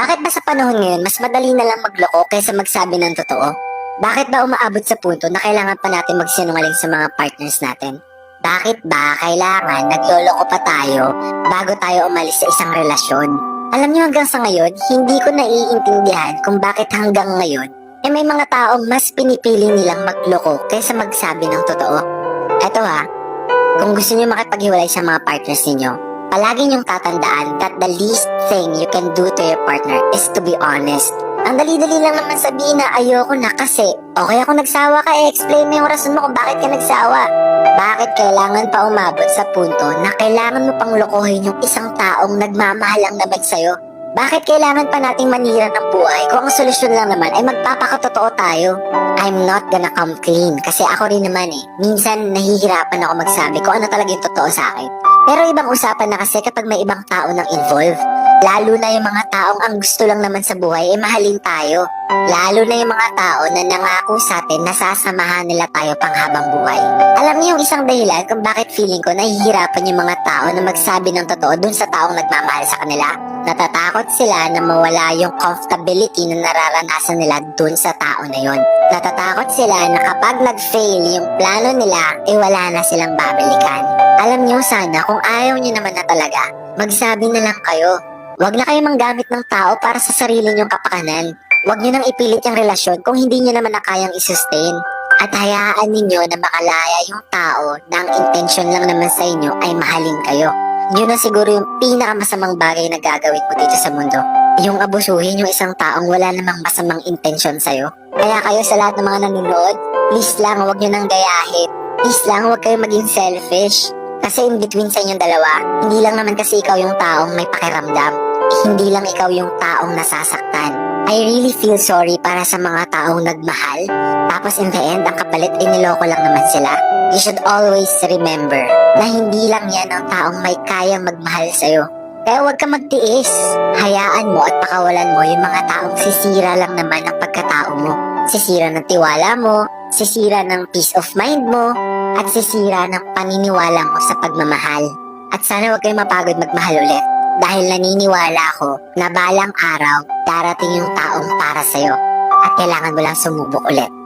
Bakit ba sa panahon ngayon mas madali na lang magloko kaysa magsabi ng totoo? Bakit ba umaabot sa punto na kailangan pa natin magsinungaling sa mga partners natin? Bakit ba kailangan nagloloko pa tayo bago tayo umalis sa isang relasyon? Alam niyo hanggang sa ngayon, hindi ko naiintindihan kung bakit hanggang ngayon eh may mga taong mas pinipili nilang magloko kaysa magsabi ng totoo. Eto ha, kung gusto niyo makipaghiwalay sa mga partners ninyo, palagi niyong tatandaan that the least thing you can do to your partner is to be honest. Ang dali-dali lang naman sabihin na ayoko na kasi okay ako nagsawa ka, eh, explain mo yung rason mo kung bakit ka nagsawa. Bakit kailangan pa umabot sa punto na kailangan mo pang lokohin yung isang taong nagmamahal lang naman sa'yo? Bakit kailangan pa nating manira ng buhay kung ang solusyon lang naman ay magpapakatotoo tayo? I'm not gonna come clean kasi ako rin naman eh. Minsan nahihirapan ako magsabi kung ano talaga yung totoo sa akin. Pero ibang usapan na kasi kapag may ibang tao nang involved. Lalo na yung mga taong ang gusto lang naman sa buhay ay mahalin tayo. Lalo na yung mga tao na nangako sa atin na sasamahan nila tayo panghabang buhay. Alam niyo yung isang dahilan kung bakit feeling ko nahihirapan yung mga tao na magsabi ng totoo dun sa taong nagmamahal sa kanila? Natatakot sila na mawala yung comfortability na nararanasan nila dun sa tao na yon. Natatakot sila na kapag nag-fail yung plano nila, eh wala na silang babalikan. Alam niyo sana kung ayaw niyo naman na talaga, magsabi na lang kayo. Huwag na kayo manggamit ng tao para sa sarili niyong kapakanan. Huwag niyo nang ipilit yung relasyon kung hindi niyo naman na kayang isustain. At hayaan ninyo na makalaya yung tao na ang intensyon lang naman sa inyo ay mahalin kayo. Yun na siguro yung pinakamasamang bagay na gagawin mo dito sa mundo. Yung abusuhin yung isang taong wala namang masamang intensyon sa'yo. Kaya kayo sa lahat ng mga nanonood, please lang huwag nyo nang gayahin. Please lang huwag kayo maging selfish. Kasi in between sa inyong dalawa, hindi lang naman kasi ikaw yung taong may pakiramdam. Hindi lang ikaw yung taong nasasaktan. I really feel sorry para sa mga taong nagmahal. Tapos in the end, ang kapalit, iniloko lang naman sila. You should always remember na hindi lang yan ang taong may kayang magmahal sa'yo. Kaya huwag ka magtiis. Hayaan mo at pakawalan mo yung mga taong sisira lang naman ang pagkatao mo. Sisira ng tiwala mo, sisira ng peace of mind mo, at sisira ng paniniwala mo sa pagmamahal. At sana huwag kayong mapagod magmahal ulit. Dahil naniniwala ako na balang araw darating yung taong para sa'yo at kailangan mo lang sumubok ulit.